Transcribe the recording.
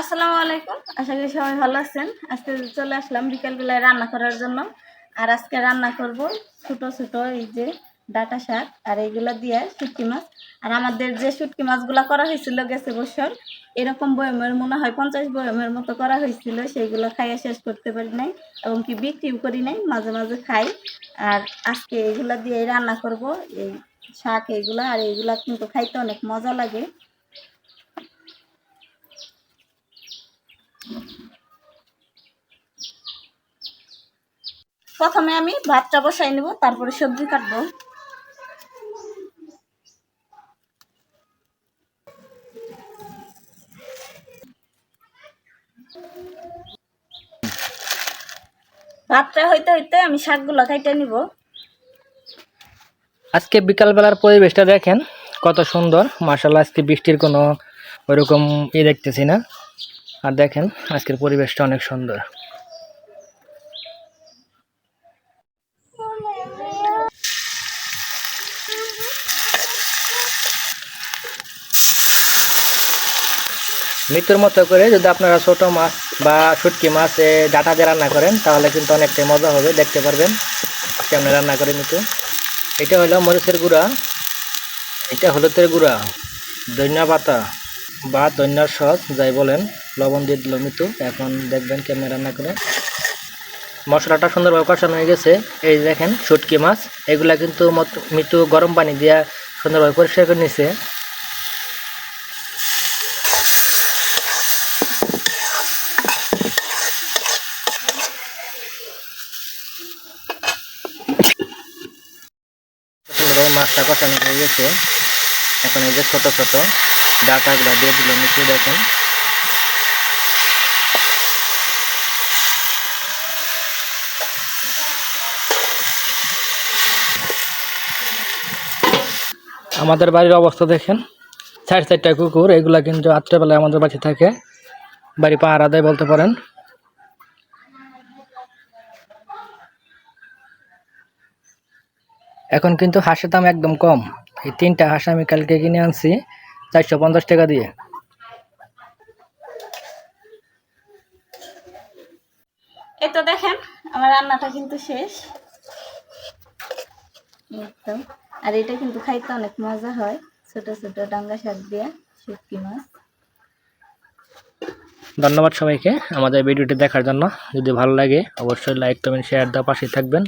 আসসালামু আলাইকুম। আশা করি সবাই ভালো আছেন। আজকে চলে আসলাম বিকালবেলায় রান্না করার জন্য। আর আজকে রান্না করব ছোট ছোট এই যে ডাটা শাক আর এইগুলো দিয়ে শুটকি মাছ। আর আমাদের যে শুটকি মাছগুলো করা হয়েছিল গেছে বছর, এরকম বয়মের মনে হয় পঞ্চাশ বয়মের মতো করা হয়েছিল, সেইগুলো খাইয়ে শেষ করতে পারি নাই এবং কি বিক্রিও করি নাই, মাঝে মাঝে খাই। আর আজকে এইগুলা দিয়ে রান্না করব, এই শাক এইগুলা, আর এইগুলা কিন্তু খাইতে অনেক মজা লাগে। প্রথমে আমি ভাতটা বসাই নেব, তারপরে সবজি কাটবো। ভাতটা হইতে হইতে আমি শাকগুলো কাইটে নিব। আজকে বিকালবেলার পরিবেশটা দেখেন, কত সুন্দর। মার্শাল্লাহ আজকে বৃষ্টির কোনো ওইরকম ই দেখতেছি না। আর দেখেন, আজকের পরিবেশটা অনেক সুন্দর। মৃত্যুর মতো করে যদি আপনারা ছোট মাছ বা শুটকি মাছ ডাটা দিয়ে রান্না করেন, তাহলে কিন্তু অনেকটাই মজা হবে, দেখতে পারবেন কেমন রান্না করে মৃত্যু। এটা হলো মরিচের গুঁড়া, এটা হলুদের গুঁড়া, ধনিয়া পাতা বা ধনিয়ার সস, যাই বলেন। লবণ দিয়ে দিল মিতু এখন দেখবেন কেমন রান্না করে। মশলাটা সুন্দরভাবে কষানো হয়ে গেছে। এই দেখেন, শুটকি মাছ, এগুলা কিন্তু মৃত্যু গরম পানি দিয়া সুন্দরভাবে পরিষ্কার করে নিছে। মাছটা কষানো হয়ে গেছে। এখন এই যে ছোট ছোট ডাটাগুলো দিয়ে দিল মিশু দেখেন। আমাদের বাড়ির অবস্থা দেখেন। চার চারটা কুকুর, এগুলা কিন্তু রাত্রেবেলায় আমাদের বাড়ি থাকে। বাড়ি পাহারা দেয় বলতে পারেন। এখন কিন্তু হাঁসের দাম একদম কম। এই তিনটা হাঁস আমি কালকে কিনে আনছি, চারশো পঞ্চাশ টাকা দিয়ে। এই তো দেখেন, আমার রান্নাটা কিন্তু শেষ। একদম আর এটা কিন্তু খাইতে অনেক মজা হয় ছোট ছোট ডাঙ্গা শাক দিয়ে শুটকি মাছ। ধন্যবাদ সবাইকে আমাদের ভিডিওটি দেখার জন্য। যদি ভালো লাগে অবশ্যই লাইক কমেন্ট শেয়ার দেওয়া পাশে থাকবেন।